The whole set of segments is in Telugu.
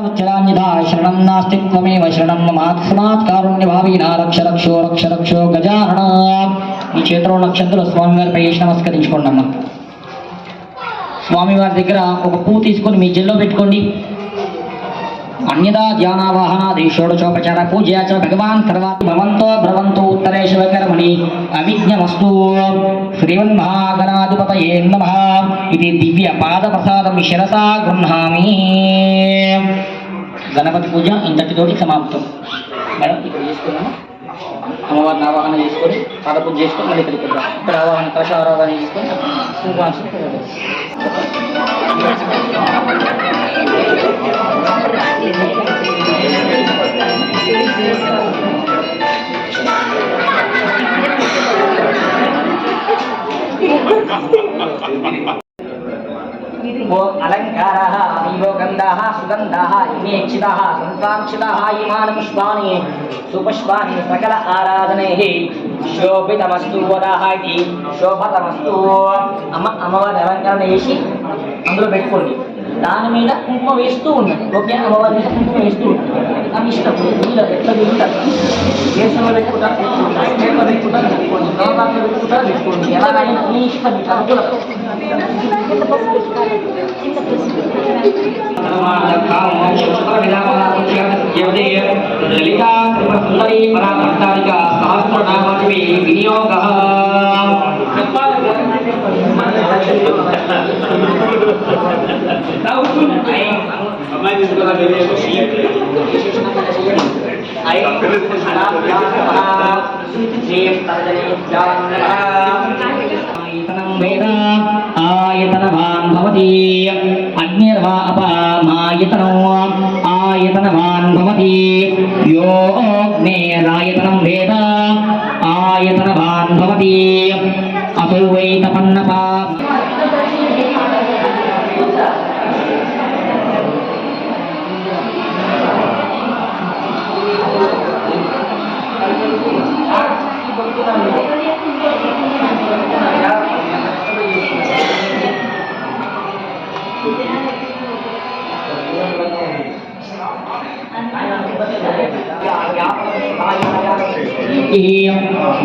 శరణం నాస్తిత్వమేవ శరణం మమాత్స్మాత్ కారుణ్యభావీనా రక్ష రక్షో రక్ష రక్షో గజానన ఈ చేతిలో నక్షత్రులు స్వామివారిపై వేసి నమస్కరించుకోండి అమ్మ. స్వామివారి దగ్గర ఒక పువ్వు తీసుకొని మీ జల్లో పెట్టుకోండి. అన్యదా ధ్యానావాహనాది షోడశోపచార పూజయ చ భగవాన్ తర్వాత భవంతో భ్రవంతో ఉత్తరే శివకర్మణి అవిజ్ఞమస్తు శ్రీమన్మహాగణాధిపతయే నమ. ఇది దివ్య పాద ప్రసాదం శిరసా గృహామి గణపతి పూజ ఇంతటితోటి సమాప్తం. మేడం ఇక్కడ చేసుకున్నాము అమ్మవారిని ఆవాహన చేసుకొని పాద పూజ చేసుకొని మళ్ళీ ఇక్కడికి వెళ్దాం ఇక్కడ ఆవాహన కలశ ఆరాధన చేసుకొని वो अलङ्काराः अतीव गन्धाः सुगन्धाः इमे क्षिताः सन्ताक्षिताः इमानि पुष्पाणि सुपुष्पाणि सकल आराधनैः శోభితమస్తు వదాహ ఇది శోభతమస్తు అమ్మ అమ్మవారి అలంకరణ వేసి అందులో పెట్టుకోండి దాని మీద కుంకుమ వేస్తూ ఉన్నాడు ఓకే అమ్మవారి మీద కుంకుమ వేస్తూ ఉంటాడు అది ఇష్టం మీరు ఎట్లా తింటారు దేశంలో పెట్టుకుంటారు పెట్టుకుంటారు పెట్టుకోండి పెట్టుకుంటారు పెట్టుకోండి ఎలాగైనా మీ ఇష్టం మీకు అనుకూలం లలితా సుందరీ సహస్రనామాన్ని వినియోగ tahu pun aing sama di sekolah dari emosi aing anak anak jim tarjani jalan ayatana veda ayatana van bhavati अन्यर्वा अपमायतनो आयतनवान् भवति यो अग्नेरायतनं वेद आयतनवान् भवति असौ वै तपन्नपा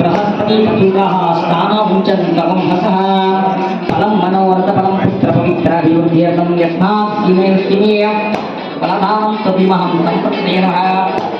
बृहस्पतिपतितः स्नानमुचन् गमं हसः फलं मनोरथफलं पुत्रपवित्राभिवृद्ध्यर्थं यस्मात् किमे किमेयं फलदां तपिमहं सम्पत्ते नमः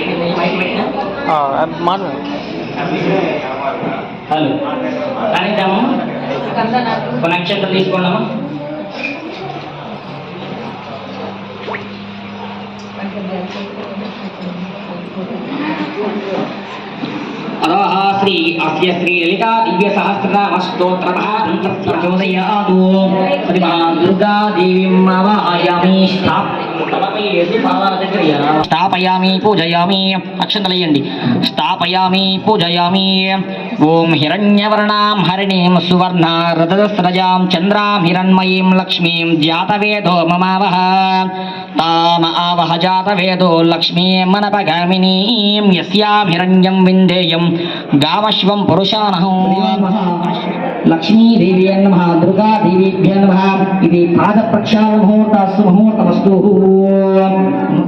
పెట్టినా హలో. కానీ జమమ్మ ఒక నక్షత్రం తీసుకోండమ్మా. శ్రీ అస్య శ్రీ లలిత దివ్య సహస్రనామ స్తోత్ర ప్రచోదయాదు శ్రీ మహాదుర్గా దేవీం స్థాపయామి పూజయామి అక్షంతలయ్యండి. స్థాపయామి పూజయామి ఓం హిరణ్యవర్ణాం హరిణీం సువర్ణ రథస్రజాం చంద్రాం హిరణ్మయీం లక్ష్మీం జాతవేదో మమావహ తామ ఆవహ జాతవేదో లక్ష్మీమనపగామినీం యస్యాం హిరణ్యం విందేయం గామశ్వం పురుషానహం. లక్ష్మీదేవి నమ దుర్గాదేవీభ్య నమ ఇది పాద ప్రక్షాళన ముహూర్తాస్తు ముహూర్తమస్తు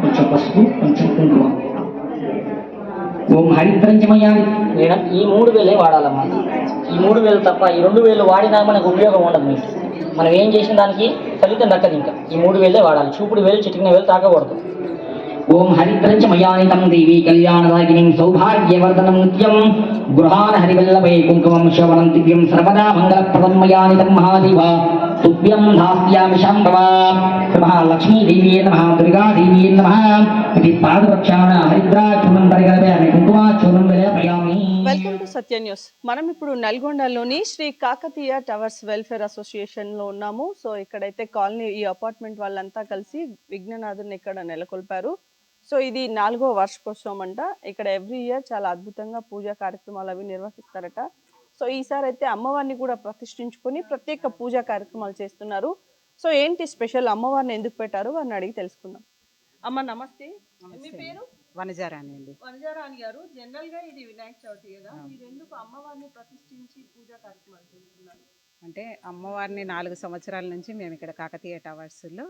కొంచెం పసుపు కొంచెం కుంకుమ. ఓం హరిద్రంజమయాలి మేడం ఈ మూడు వేలే వాడాలమ్మా. ఈ మూడు వేలు తప్ప ఈ రెండు వేలు వాడినా మనకు ఉపయోగం ఉండదు మీకు. మనం ఏం చేసిన దానికి ఫలితం దక్కదు ఇంకా. ఈ మూడు వేలే వాడాలి. చూపుడు వేలు చిటికిన వేలు తాకకూడదు. ఓం హరిద్రంజమయానితం దేవి కళ్యాణరాగిణీం సౌభాగ్యవర్ధనం నిత్యం. గృహాన్ హరివల్లభై కుంకుమం శోభనం దివ్యం సర్వదా మంగళప్రదం మయానితం మహాదేవ. తుభ్యం దాస్యామి శాంభవ. లక్ష్మీదేవీ నమ దుర్గాదేవీ నమ. ఇది పాదరక్షాణ హరిద్రాక్షణం పరిగణమే కుంకుమాచూర్ణం విలేపయామి వెల్కమ్ టు సత్య న్యూస్ మనం ఇప్పుడు నల్గొండలోని శ్రీ కాకతీయ టవర్స్ వెల్ఫేర్ అసోసియేషన్లో ఉన్నాము. సో ఇక్కడైతే కాలనీ ఈ అపార్ట్మెంట్ వాళ్ళంతా కలిసి విఘ్ననాథుని ఇక్కడ నెలకొల్పారు. సో ఇది నాలుగో వార్షికోత్సవం అంట ఇక్కడ ఎవ్రీ ఇయర్ చాలా అద్భుతంగా పూజా కార్యక్రమాలు అవి నిర్వహిస్తారట. సో ఈసారి అయితే అమ్మవారిని కూడా ప్రతిష్ఠించుకొని ప్రత్యేక పూజా కార్యక్రమాలు చేస్తున్నారు. సో ఏంటి స్పెషల్? అమ్మవారిని ఎందుకు పెట్టారు? వారిని అడిగి తెలుసుకుందాం. అమ్మ నమస్తే. మీ పేరు? వనజారాణి అండి వనజారాణి గారు జనరల్గా ఇది వినాయక చవితి కదా మీరు ఎందుకు అమ్మవారిని ప్రతిష్ఠించి పూజా కార్యక్రమాలు చేస్తున్నారు? అంటే అమ్మవారిని నాలుగు సంవత్సరాల నుంచి మేము ఇక్కడ కాకతీయ టవర్స్లో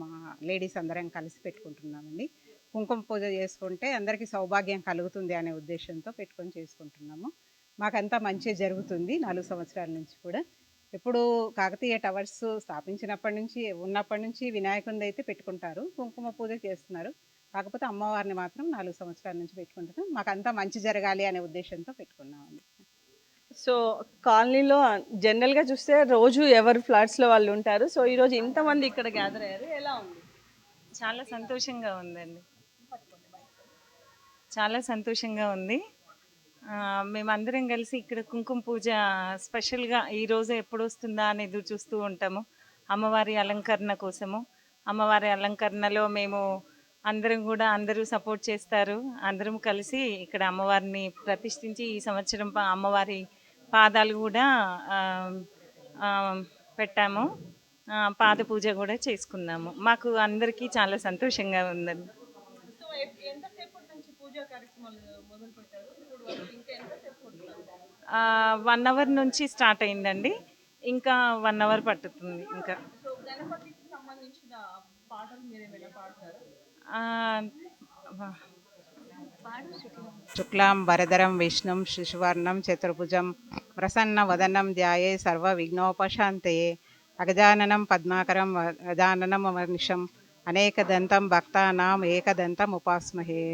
మా లేడీస్ అందరం కలిసి పెట్టుకుంటున్నామండి. కుంకుమ పూజ చేసుకుంటే అందరికీ సౌభాగ్యం కలుగుతుంది అనే ఉద్దేశంతో పెట్టుకొని చేసుకుంటున్నాము. మాకంతా మంచి జరుగుతుంది నాలుగు సంవత్సరాల నుంచి కూడా. ఇప్పుడు కాకతీయ టవర్స్ స్థాపించినప్పటి నుంచి ఉన్నప్పటి నుంచి వినాయకుడిని అయితే పెట్టుకుంటారు. కుంకుమ పూజ చేస్తున్నారు. కాకపోతే అమ్మవారిని మాత్రం నాలుగు సంవత్సరాల నుంచి పెట్టుకుంటున్నాం. మాకంతా మంచి జరగాలి అనే ఉద్దేశంతో పెట్టుకున్నామండి. సో కాలనీలో జనరల్గా చూస్తే రోజు ఎవరు ఫ్లాట్స్లో వాళ్ళు ఉంటారు. సో ఈ రోజు ఇంతమంది ఇక్కడ గ్యాదర్ అయ్యారు. ఎలా ఉంది? చాలా సంతోషంగా ఉందండి. చాలా సంతోషంగా ఉంది. ఆ, మేమందరం కలిసి ఇక్కడ కుంకుమ పూజ స్పెషల్గా ఈరోజు ఎప్పుడు వస్తుందా అని ఎదురు చూస్తూ ఉంటాము. అమ్మవారి అలంకరణ కోసము. అమ్మవారి అలంకరణలో మేము అందరం కూడా అందరూ సపోర్ట్ చేస్తారు. అందరం కలిసి ఇక్కడ అమ్మవారిని ప్రతిష్ఠించి ఈ సంవత్సరం అమ్మవారి పాదాలు కూడా పెట్టాము. పాద పూజ కూడా చేసుకున్నాము. మాకు అందరికీ చాలా సంతోషంగా ఉందండి. వన్ అవర్ నుంచి స్టార్ట్ అయిందండి. ఇంకా వన్ అవర్ పట్టుతుంది ఇంకా. పాటలు శుక్లాం వరదరం విష్ణుం శిశువర్ణం చతుర్భుజం ప్రసన్న వదనం ధ్యాయే సర్వ విఘ్నోపశాంతయే. అగజాననం పద్మాకరం గజాననం అమర్నిషం అనేకదంతం భక్తానాం ఏకదంతం ఉపాస్మహే.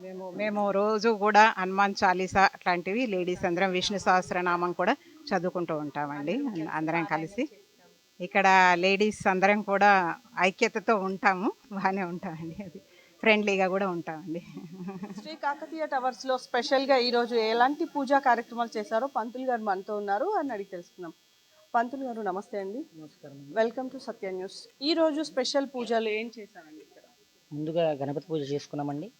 మేము మేము రోజు కూడా హనుమాన్ చాలీసా అట్లాంటివి లేడీస్ అందరం విష్ణు సహస్రనామం కూడా చదువుకుంటూ ఉంటామండి. అందరం కలిసి ఇక్కడ లేడీస్ అందరం కూడా ఐక్యతతో ఉంటాము. బాగానే ఉంటామండి అది. ఫ్రెండ్లీగా కూడా ఉంటామండి. శ్రీ కాకతీయ టవర్స్లో స్పెషల్గా ఈ రోజు ఎలాంటి పూజా కార్యక్రమాలు చేశారో పంతులు గారు మనతో ఉన్నారు అని అడిగి తెలుసుకుందాం. పంతులు గారు నమస్తే అండి. నమస్కారం వెల్కమ్ టు సత్య న్యూస్. ఈ రోజు స్పెషల్ పూజలు ఏం చేశారండి ఇక్కడ? ముందుగా గణపతి పూజ చేసుకున్నామండి.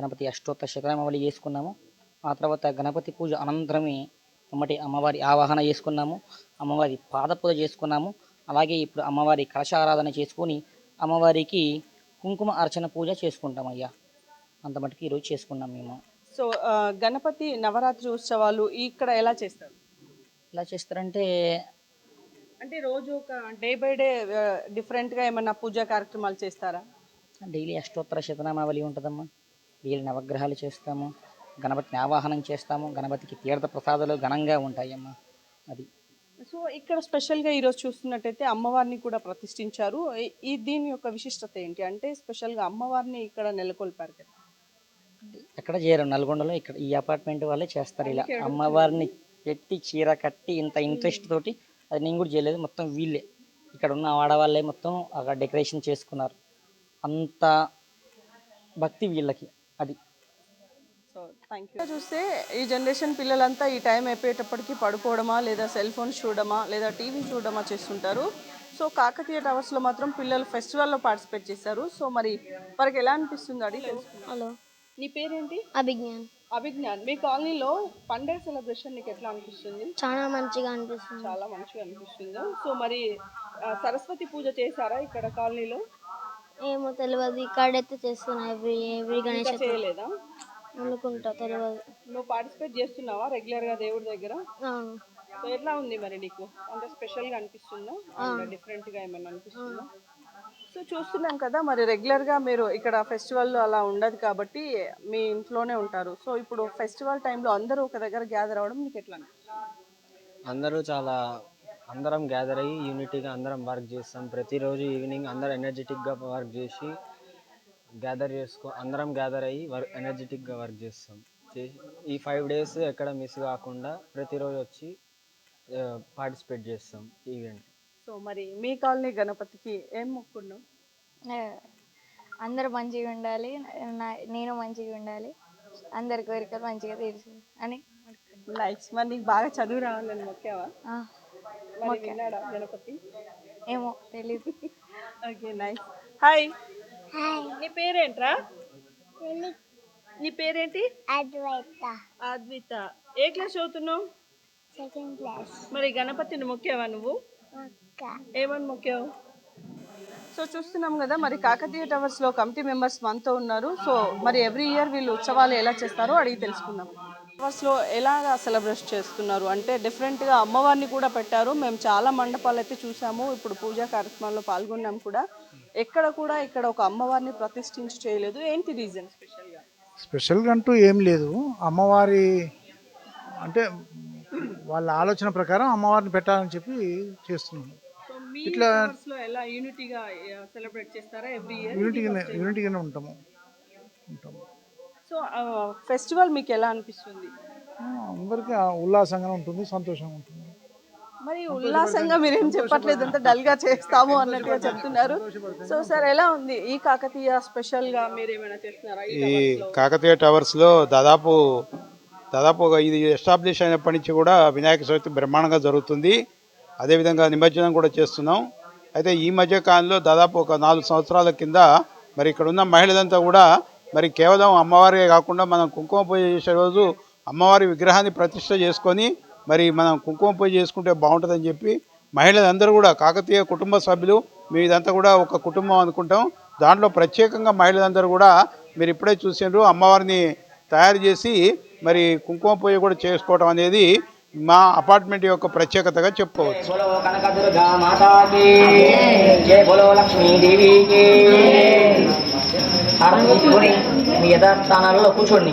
గణపతి అష్టోత్తర శతనామావళి చేసుకున్నాము. ఆ తర్వాత గణపతి పూజ అనంతరమే అమ్మటి అమ్మవారి ఆవాహన చేసుకున్నాము. అమ్మవారి పాద పూజ చేసుకున్నాము. అలాగే ఇప్పుడు అమ్మవారి కలశారాధన చేసుకొని అమ్మవారికి కుంకుమ అర్చన పూజ చేసుకుంటాం అయ్యా అంత మటుకు ఈరోజు చేసుకున్నాం మేము. సో గణపతి నవరాత్రి ఉత్సవాలు ఇక్కడ ఎలా చేస్తారు? ఎలా చేస్తారంటే అంటే రోజు ఒక డే బై డే డిఫరెంట్గా ఏమన్నా పూజా కార్యక్రమాలు చేస్తారా? డైలీ అష్టోత్తర శతనామావళి ఉంటుందమ్మా. డైలీ నవగ్రహాలు చేస్తాము. గణపతిని ఆవాహనం చేస్తాము. గణపతికి తీర్థ ప్రసాదాలు ఘనంగా ఉంటాయమ్మా. అది. సో ఇక్కడ స్పెషల్గా ఈరోజు చూస్తున్నట్టయితే అమ్మవారిని కూడా ప్రతిష్ఠించారు. ఈ- దీని యొక్క విశిష్టత ఏంటి? అంటే స్పెషల్గా అమ్మవారిని ఇక్కడ నెలకొల్పారు కదా. ఎక్కడ చేయరు నల్గొండలో ఇక్కడ ఈ అపార్ట్మెంట్ వాళ్ళే చేస్తారు ఇలా. అమ్మవారిని పెట్టి చీర కట్టి ఇంత ఇంట్రెస్ట్ తోటి అది నేను కూడా చేయలేదు. మొత్తం వీళ్ళే. ఇక్కడ ఉన్న ఆడవాళ్ళే మొత్తం అక్కడ డెకరేషన్ చేసుకున్నారు. అంత భక్తి వీళ్ళకి. అది చూస్తే ఈ జనరేషన్ పిల్లలంతా ఈ టైం అయిపోయేటప్పటికి పడుకోవడమా లేదా సెల్ ఫోన్స్ చూడడమా లేదా టీవీ చూడడమా చేస్తుంటారు. సో కాకతీయ టవర్స్లో మాత్రం పిల్లలు ఫెస్టివల్లో పార్టిసిపేట్ చేశారు. సో మరి వారికి ఎలా అనిపిస్తుంది అడిగి హలో నీ పేరేంటి? అభిజ్ఞాన్. అభిజ్ఞాన్. మీ కాలనీలో పండగ సెలబ్రేషన్ నీకు ఎట్లా అనిపిస్తుంది? చాలా మంచిగా అనిపిస్తుంది. చాలా మంచిగా అనిపిస్తుంది. సో మరి సరస్వతి పూజ చేశారా ఇక్కడ కాలనీలో? ఏమో తెలియదు ఇక్కడైతే చేస్తున్నా. ఎవ్రీ ఎవ్రీ గణేష్ చేయలేదా? అనుకుంటా తెలియదు నువ్వు పార్టిసిపేట్ చేస్తున్నావా రెగ్యులర్గా దేవుడి దగ్గర? సో ఎట్లా ఉంది మరి నీకు? అంటే స్పెషల్గా అనిపిస్తుందా? డిఫరెంట్గా ఏమైనా అనిపిస్తుందా? సో చూస్తున్నాం కదా మరి రెగ్యులర్గా మీరు ఇక్కడ ఫెస్టివల్ అలా ఉండదు కాబట్టి మీ ఇంట్లోనే ఉంటారు. సో ఇప్పుడు ఫెస్టివల్ టైంలో అందరూ ఒక దగ్గర గ్యాదర్ అవ్వడం నీకు ఎట్లా అందరూ చాలా అందరం గ్యాదర్ అయ్యి యూనిటీగా అందరం వర్క్ చేస్తాం. ప్రతిరోజు ఈవినింగ్ అందరం ఎనర్జెటిక్గా వర్క్ చేసి గ్యాదర్ చేసుకో అందరం గ్యాదర్ అయ్యి వర్క్ ఎనర్జెటిక్గా వర్క్ చేస్తాం. చేసి ఈ ఫైవ్ డేస్ ఎక్కడ మిస్ కాకుండా ప్రతిరోజు వచ్చి పార్టిసిపేట్ చేస్తాం ఈవెంట్ సో మరి మీ కాలనీ గణపతికి ఏం మొక్కున్నావు అందరూ మంచిగా ఉండాలి నేను మంచిగా ఉండాలి అందరి కోరికలు మంచిగా తీర్చు అని నైస్ మరి నీకు బాగా చదువు రావాలని మొక్కావా? గణపతి? ఏమో తెలీదు. ఓకే నైస్ హాయ్ నీ పేరేంట్రా? నీ పేరేంటి? అద్వైత. అద్విత. ఏ క్లాస్ చదువుతున్నావు? Second class. మరి గణపతిని మొక్కావా నువ్వు? ఏమని మొక్కావు? సో చూస్తున్నాం కదా మరి కాకతీయ టవర్స్లో కమిటీ మెంబర్స్ మనతో ఉన్నారు. సో మరి ఎవ్రీ ఇయర్ వీళ్ళు ఉత్సవాలు ఎలా చేస్తారో అడిగి తెలుసుకుందాం. టవర్స్లో ఎలా సెలబ్రేట్ చేస్తున్నారు? అంటే డిఫరెంట్గా అమ్మవారిని కూడా పెట్టారు. మేము చాలా మండపాలు అయితే చూసాము. ఇప్పుడు పూజా కార్యక్రమాల్లో పాల్గొన్నాం కూడా. ఎక్కడ కూడా ఇక్కడ ఒక అమ్మవారిని ప్రతిష్ఠించి చేయలేదు. ఏంటి రీజన్ స్పెషల్గా స్పెషల్గా అంటూ ఏం లేదు. అమ్మవారి అంటే వాళ్ళ ఆలోచన ప్రకారం అమ్మవారిని పెట్టాలని చెప్పి చేస్తున్నాం. సో మీ ఇట్లా- ఎలా యూనిటీగా సెలబ్రేట్ చేస్తారా ఎవ్రీ ఇయర్ యూనిటీగానే యూనిటీగానే ఉంటాము. ఉంటాము. సో ఫెస్టివల్ మీకు ఎలా అనిపిస్తుంది? అందరికీ ఆ ఉల్లాసంగానే ఉంటుంది సంతోషంగా ఉంటుంది. మరి ఉల్లాసంగా మీరేం చెప్పట్లేదు అంత డల్గా చేస్తాము అన్నట్టుగా చెప్తున్నారు. సో సార్ ఎలా ఉంది? ఈ కాకతీయ స్పెషల్గా మీరు ఏమైనా చేస్తున్నారా? ఈ ఈ towers లో? కాకతీయ దాదాపు దాదాపు ఇది ఎస్టాబ్లిష్ అయినప్పటి నుంచి కూడా వినాయక చవితి బ్రహ్మాండంగా జరుగుతుంది. అదేవిధంగా నిమజ్జనం కూడా చేస్తున్నాం. అయితే ఈ మధ్య కాలంలో దాదాపు ఒక నాలుగు సంవత్సరాల కింద మరి ఇక్కడ ఉన్న మహిళలంతా కూడా మరి కేవలం అమ్మవారే కాకుండా మనం కుంకుమ పూజ చేసే రోజు అమ్మవారి విగ్రహాన్ని ప్రతిష్ట చేసుకొని మరి మనం కుంకుమ పూజ చేసుకుంటే బాగుంటుందని చెప్పి మహిళలందరూ కూడా కాకతీయ కుటుంబ సభ్యులు మీదంతా కూడా ఒక కుటుంబం అనుకుంటాం. దాంట్లో ప్రత్యేకంగా మహిళలందరూ కూడా మీరు ఇప్పుడే చూసిండ్రు అమ్మవారిని తయారు చేసి మరి కుంకుమ పూజ కూడా చేసుకోవడం అనేది మా అపార్ట్మెంట్ యొక్క ప్రత్యేకతగా చెప్పుకోవచ్చు. మీ యథాస్థానాలలో కూర్చోండి.